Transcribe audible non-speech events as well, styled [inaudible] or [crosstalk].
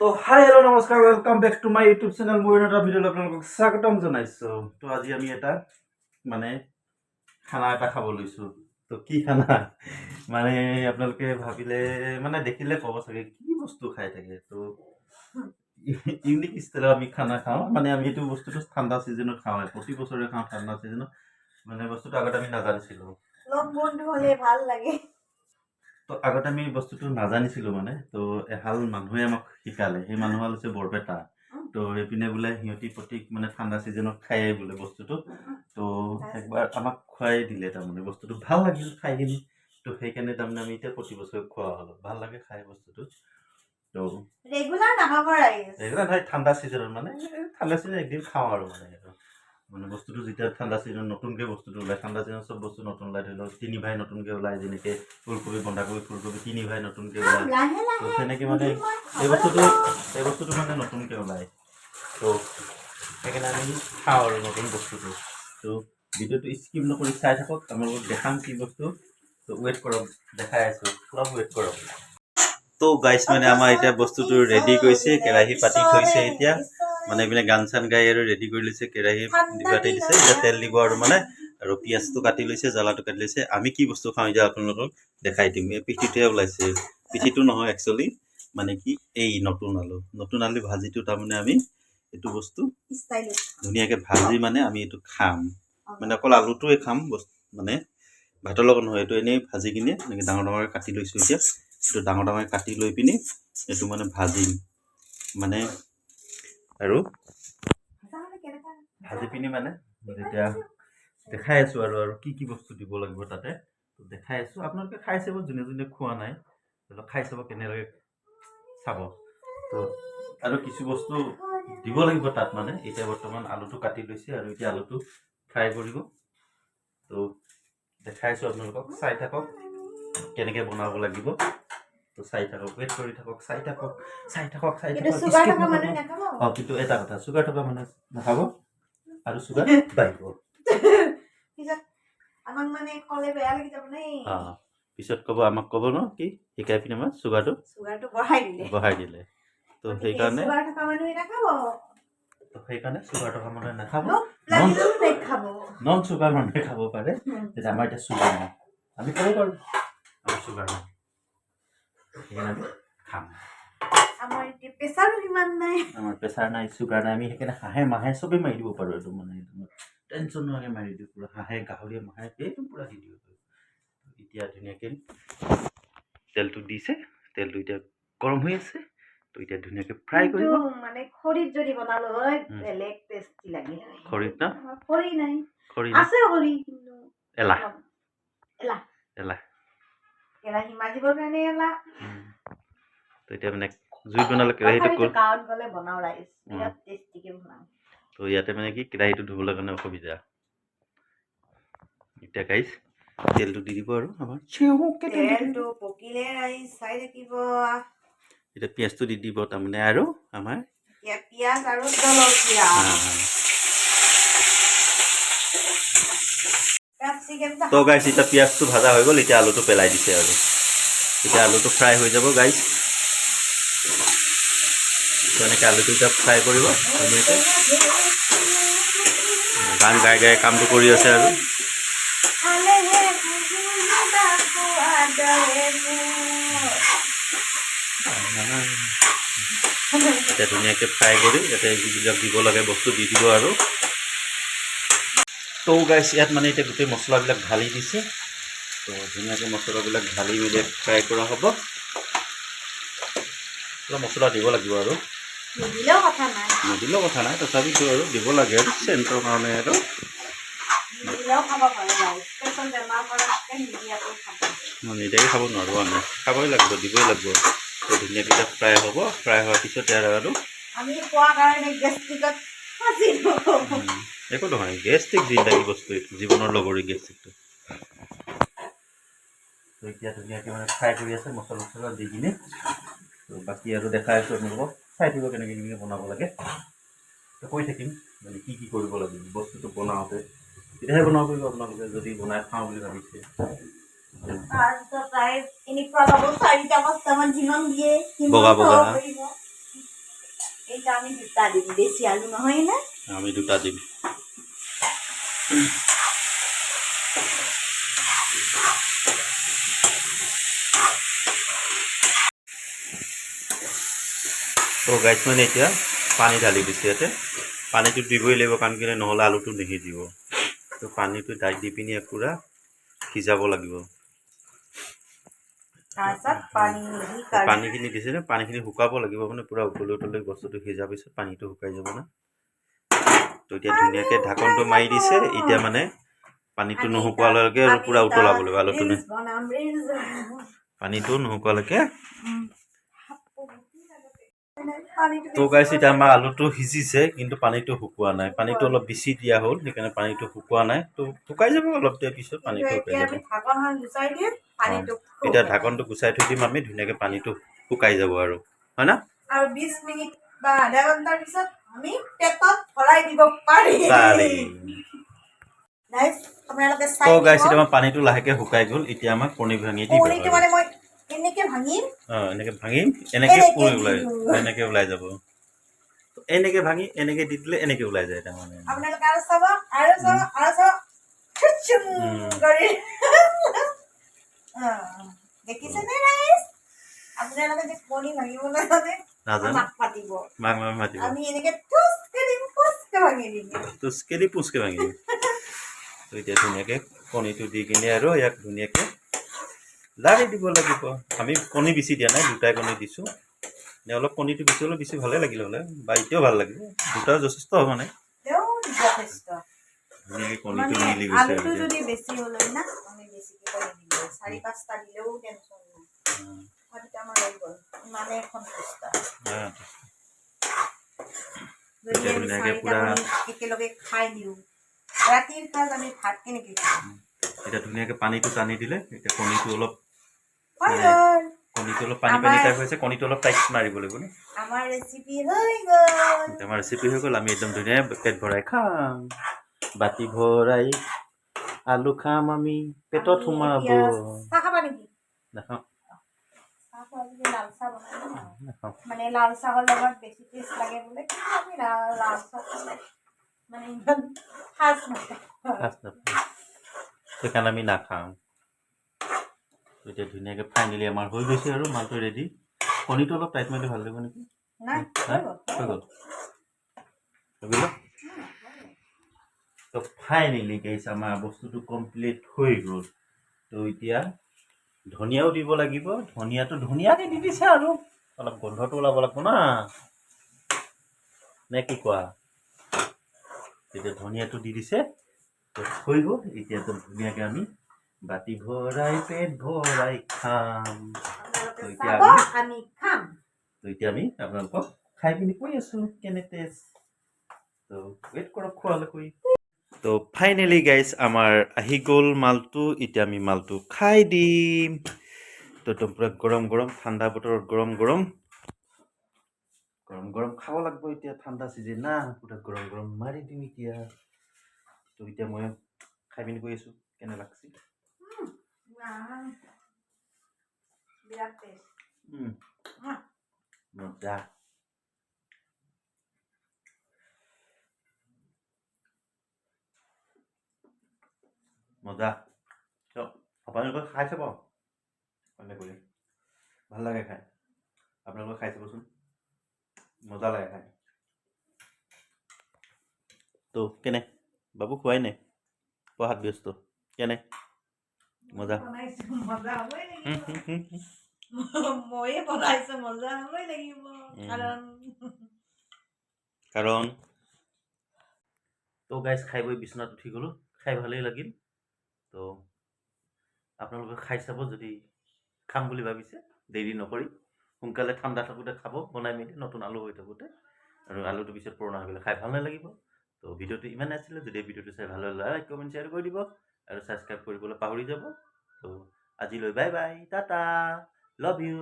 তো hi hello' নমস্কাৰ welcome back to my YouTube channel মোৰ এটা ভিডিঅ'লৈ আপোনালোকক স্বাগতম জনাইছোঁ। তো আজি আমি এটা মানে খানা এটা খাব লৈছোঁ। তো কি খানা? মানে আপোনালোকে ভাবিলে মানে দেখিলে ক'ব চাগে, কি বস্তু খাই থাকে? তো ইউনিক ষ্টাইলত আমি খানা খাওঁ। মানে আমি এইটো বস্তুটো ঠাণ্ডা ছিজনত খাওঁ প্ৰতি বছৰে খাওঁ ঠাণ্ডা ছিজনত মানে বস্তুটো আগতে আমি নাজানিছিলোঁ। লগ বন্ধু হলে ভালো লাগে। তো আগতে আমি বস্তুটো নাজানিছিলোঁ মানে তো এহাল মানুহে আমাক শিকালে সেই মানুহহাল হৈছে বৰপেটা তো এইপিনে বোলে সিহঁতি প্ৰতি মানে ঠাণ্ডা ছিজনত খায়েই বোলে বস্তুটো। তো একবাৰ আমাক খুৱাই দিলে তাৰমানে বস্তুটো। ভালো লাগিল খাই কিনি তো সেইকাৰণে তাৰমানে আমি এতিয়া প্ৰতি বছৰে খোৱা হ'লো। ভালো লাগে খাই বস্তুটো। তো ৰেগুলাৰ নহয় ঠাণ্ডা ছিজনত মানে ঠাণ্ডা ছিজন একদিন খাওঁ আৰু মানে সেইটো মানে বস্তুটো যেতিয়া ঠাণ্ডা ছিজনত নতুনকৈ বস্তুটো ওলায় ঠাণ্ডা ছিজনত চব বস্তু নতুন ওলায় ধৰি লওক তিনি ভাই নতুনকৈ ওলায় যেনেকৈ ফুলকবি বন্ধাকবি ফুলকবি তিনি ভাই নতুনকৈ ওলায়। তো তেনেকৈ মানে এই বস্তুটো এই বস্তুটো মানে নতুনকৈ ওলায়। তো সেইকাৰণে আমি খাওঁ আৰু নতুন বস্তুটো। তো ভিডিঅ'টো স্কিপ নকৰি চাই থাকক আপোনালোকক দেখাম কি বস্তু। তো ৱেইট কৰক দেখাই আছোঁ। অলপ ৱেইট কৰক। তো গাইছ মানে আমাৰ এতিয়া বস্তুটো ৰেডি কৰিছে কেৰাহী পাতি থৈছে এতিয়া। মানে এইপিনে গান চান গাই আৰু ৰেডি কৰি লৈছে কেৰাহী দিবাতে দিছে এতিয়া তেল দিব আৰু মানে আৰু পিঁয়াজটো কাটি লৈছে জ্বলাটো কাটি লৈছে। আমি কি বস্তু খাওঁ এতিয়া আপোনালোকক দেখাই দিম। এই পিঠিটোহে ওলাইছে। পিঠিটো নহয় একচুৱেলি মানে কি এই নতুন আলু। নতুন আলু ভাজিটো তাৰমানে আমি এইটো বস্তু ধুনীয়াকৈ ভাজি মানে আমি এইটো খাম। মানে অকল আলুটোৱে খাম বস্তু মানে ভাতৰ লগত নহয় এইটো এনেই ভাজি কিনে এনেকৈ ডাঙৰ ডাঙৰকৈ কাটি লৈছোঁ এতিয়া। এইটো ডাঙৰ ডাঙৰকৈ কাটি লৈ পিনি এইটো মানে ভাজিম। মানে আৰু ভাজি পিনি মানে এতিয়া দেখাই আছোঁ আৰু আৰু কি কি বস্তু দিব লাগিব তাতে তো দেখাই আছোঁ। আপোনালোকে খাই চাব যোনে যোনে খোৱা নাই খাই চাব কেনে লাগে চাব। তো আৰু কিছু বস্তু দিব লাগিব তাত মানে এতিয়া বৰ্তমান আলুটো কাটি লৈছে আৰু এতিয়া আলুটো ফ্ৰাই কৰিব। তো দেখাই আছোঁ আপোনালোকক চাই থাকক কেনেকৈ বনাব লাগিব। তো চাই থাকক ৱেইট কৰি থাকক চাই থাকক চাই থাকক চাই থাকক অঁ কিন্তু এটা কথা চুগাৰ থকা নাখাব আৰু চুগাৰ বাঢ়িব। পিছত আমাক মানে পিছত ক'ব আমাক ক'ব ন কি শিকাই পিনে আমাৰ চুগাৰটো? বঢ়াই দিলে। তো সেইকাৰণে সেইকাৰণে চুগাৰ থকা মানুহে নাখাব। নন চুগাৰ মানুহে খাব পাৰে। তেতিয়া আমাৰ এতিয়া চুগাৰ নাই। আমি খাব পাৰোঁ আমাৰ চুগাৰ নাই। আমি খাম। আমাৰ এতিয়া প্ৰেছাৰো সিমান নাই। আমাৰ প্ৰেছাৰ নাই চুগাৰ নাই আমি সেইকাৰণে হাঁহে মাহে চবেই মাৰি দিব পাৰোঁ এইটো মানে টেনশ্যন নোহোৱাকৈ মাৰি দিওঁ পূৰা হাঁহে গাহৰিয়ে মাহে এইটো পূৰা দি দিব পাৰোঁ। এতিয়া ধুনীয়াকৈ তেলটো দিছে তেলটো এতিয়া গৰম হৈ আছে তো এতিয়া ধুনীয়াকৈ ফ্ৰাই কৰিব। মানে খৰিত যদি বনালো হয় বেলেগ টেষ্টি লাগিল হয় খৰিত ন? খৰি নাই। খৰি আছে খৰি কিন্তু এলাহ। এলাহ। এলাহ। কেৰাহী মাজিবৰ কাৰণে। তো এতিয়া মানে জুইত বনালে কেৰাহীটো ক'ল গাঁৱত গ'লে বনাওঁ ৰাইচ। বিৰাট টেষ্টিকে বনাওঁ তো ইয়াতে মানে কি কেৰাহীটো ধুবলৈ কাৰণে অসুবিধা এতিয়া গাইছ তেলটো দি দিব আৰু আমাৰ। তেলটো পকিলে ৰাইচ চাই থাকিব এতিয়া পিঁয়াজটো দি দিব তাৰমানে আৰু আমাৰ এতিয়া পিঁয়াজ আৰু জলকীয়া তো গাইছ এতিয়া পিঁয়াজটো ভাজা হৈ গ'ল এতিয়া আলুটো পেলাই দিছে আৰু। এতিয়া আলুটো ফ্ৰাই হৈ যাব গাইছ তো এনেকৈ আলুটো এতিয়া ফ্ৰাই কৰিব ধুনীয়াকৈ। গান গাই গাই কামটো কৰি আছে আৰু। এতিয়া ধুনীয়াকৈ ফ্ৰাই কৰি ইয়াতে যিবিলাক দিব লাগে বস্তু দি দিব আৰু। তো গাইছ ইয়াত মানে এতিয়া গোটেই মছলাবিলাক ঢালি দিছে। তো ধুনীয়াকৈ মছলাবিলাক ঢালি মেলি ফ্ৰাই কৰা হ'ব। অলপ মছলা দিব লাগিব আৰু। নিদিলেও কথা নাই। তথাপিতো আৰু দিব লাগে আৰু। চেণ্টৰ কাৰণে আৰু। নিদিয়াকৈ খাব। নোৱাৰোঁ আমি। খাবই লাগিব দিবই লাগিব। তো ধুনীয়াকৈ এতিয়া ফ্ৰাই হ'ব। ফ্ৰাই হোৱাৰ পিছত আৰু আমি খোৱাৰ কাৰণে গেষ্ট্ৰিকত একো নহয় গেষ্টিক জিন্দাগী বস্তু এইটো জীৱনৰ লগৰী গেষ্টিকটো। এতিয়া ধুনীয়াকৈ মানে ফ্ৰাই কৰি আছে মছলা চছলা দি কিনে। তো বাকী আৰু দেখাই আছোঁ আপোনালোকক চাই থাকিব কেনেকৈ কেনেকৈ বনাব লাগে। তো কৈ থাকিম মানে কি কি কৰিব লাগে বস্তুটো বনাওঁতে। তেতিয়াহে বনাব পাৰিব আপোনালোকে যদি বনাই খাওঁ বুলি ভাবিছে। এনেকুৱা চাৰিটা পাঁচটামান যিমান দিয়ে সিমান বগা বগা। আমি দুটা দিম। গাইছ মানে এতিয়া পানী ঢালি দিছে ইয়াতে। পানীটো দিবই লাগিব কাৰণ কেলৈ নহ'লে আলুটো নিসিজিব। তো পানীটো দাই দি পিনি পূৰা সিজাব লাগিব। পানীখিনি দিছে পানীখিনি শুকাব লাগিব মানে পূৰা উতলি উতলি বস্তুটো সিজাৰ পিছত পানীটো শুকাই যাব না। তো এতিয়া ধুনীয়াকৈ ঢাকনটো মাৰি দিছে, এতিয়া মানে পানীটো নুশুকোৱালৈকে পূৰা উতলাব লাগিব আলুটো। পানীটো নুশুকোৱালৈকে। তো গাইছ এতিয়া আমাৰ আলুটো সিজিছে, কিন্তু পানীটো শুকোৱা নাই। পানীটো অলপ বেছি দিয়া হ'ল, সেইকাৰণে পানীটো শুকোৱা নাই। তো শুকাই যাব অলপ দেৰি পিছত পানীটো শুকাই যাব। এতিয়া ঢাকনটো গুচাই থৈ দিম আমি, ধুনীয়াকৈ পানীটো শুকাই যাব আৰু। হয় না? আৰু বিশ মিনিট বা আধা ঘণ্টাৰ পিছত আমি পেটত ভৰাই দিব পাৰিম আপোনালোকে চাই তো গাইছ এতিয়া আমাৰ পানীটো লাহেকৈ শুকাই গ'ল এতিয়া আমাক কণী ভাঙি দিব কণীটো মানে মই এনেকে ভাঙিম। অঁ এনেকৈ ভাঙিম এনেকে ওলাই। এনেকৈ ওলাই যাব। এনেকৈ ভাঙি এনেকৈ দি দিলে এনেকৈ ওলাই যায় তাৰমানে। আপোনালোকে আৰু চাব আৰু চাব আৰু চাব। কৰি। [laughs] দেখিছেনে ৰাইজ আপোনালোকে যে [laughs] কণী ভাঙিবলৈ জানে? নাজানো আমাক পাতিব মাক মাক মাতিব আমি এনেকে টুচকে দিম ফুচকে ভাঙি দিম। তো স্কেলি পুচকৈ ভাঙি দিম তো এতিয়া ধুনীয়াকৈ কণীটো দি কিনে আৰু ইয়াক ধুনীয়াকৈ লাৰি দিব লাগিব। আমি কণী বেছি দিয়া নাই দুটাই কণী দিছোঁ। অলপ কণীটো বেছি হ'লে বেছি ভালেই লাগিলে হ'লে বা এতিয়াও ভালো লাগিব। দুটাও যথেষ্ট মানে যথেষ্ট। ধুনীয়াকৈ কণীটো মানে মিলি গৈছে আৰু এতিয়া। ধুনীয়াকে পানীটো টানি দিলে এতিয়া কণীটো অলপ মানে- কণীটো অলপ পানী পানী টাইপ হৈছে কণীটো অলপ টাইট মাৰিব লাগিব ন? আমাৰ ৰেচিপি হৈ গ'ল। আমাৰ ৰেচিপি হৈ গ'ল আমি একদম ধুনীয়া পেট ভৰাই খাম। বাতি ভৰাই আলু খাম আমি পেটত সোমাব। নাখাওঁ। যদি লাল বনাই আৰু। নাখাওঁ মানে লাল চাহৰ লগত বেছি টেষ্ট লাগে বোলে কিন্তু আমি লাল চাহ মানে ইমান সাজ নাপাওঁ সেইকাৰণে আমি নাখাওঁ তো এতিয়া ধুনীয়াকৈ ফাইনেলি আমাৰ হৈ গৈছে আৰু মালটো ৰেডি কণীটো অলপ টাইট মাৰিলে ভালো লাগিব নেকি? হৈ গ'ল। তো ফাইনেলি গাইছ আমাৰ বস্তুটো কমপ্লিট হৈ গ'ল। তো এতিয়া ধনিয়াও দিব লাগিব ধনিয়াটো ধুনীয়াকৈ দি দিছে আৰু। অলপ গোন্ধটো ওলাব লাগিব না। নে কি কোৱা? এতিয়া ধনিয়াটো দি দিছে হৈ গ'ল এতিয়া একদম ধুনীয়াকৈ আমি বাতি ভৰাই পেট ভৰাই খাম। এতিয়া আমি- আমি খাম। তো এতিয়া আমি আপোনালোকক খাই পিনি কৈ আছোঁ কেনে টেষ্ট তো ৱেইট কৰক খোৱালে কৈ তো ফাইনেলি গাইজ আমাৰ আহি গ'ল মালটো। এতিয়া আমি মালটো খাই দিম। তো একদম পূৰা গৰম গৰম ঠাণ্ডা বতৰত গৰম গৰম। গৰম গৰম খাব লাগিব এতিয়া ঠাণ্ডা চিজন না। পূৰা গৰম গৰম মাৰি দিম এতিয়া। তো এতিয়া মই খাই পিনি কৈ আছোঁ। কেনে লাগছে? মজা। মজা। আপোনালোকে খাই চাব। অন্য কৰি। ভাল লাগে খাই। আপোনালোকে খাই চাবচোন। মজা লাগে খাই। তো কেনে? বাবু খোৱাই নাই? পঢ়াত ব্যস্ত। কেনে? মজা। ময়ে বনাইছো হ'বই লাগিব। কাৰণ তো গাইজ খাই বৈ বিচনাত উঠি গ'লোঁ। খাই ভালেই লাগিল। তো আপোনালোকে খাই চাব যদি খাম বুলি ভাবিছে, দেৰি নকৰি। সোনকালে ঠাণ্ডা থাকোঁতে খাব, বনাই মেলি নতুন আলু হৈ থাকোঁতে। আৰু আলুটো পিছত পুৰণা হৈ গ'লে খাই ভালো নালাগিব। তো ভিডিঅ'টো ইমানে আছিলে, যদি ভিডিঅ'টো চাই ভালো হ'লে লাইক কমেণ্ট শ্বেয়াৰ কৰি দিব আৰু ছাবস্ক্ৰাইব কৰিবলৈ পাহৰি যাব। তো আজিলৈ bye bye tata love you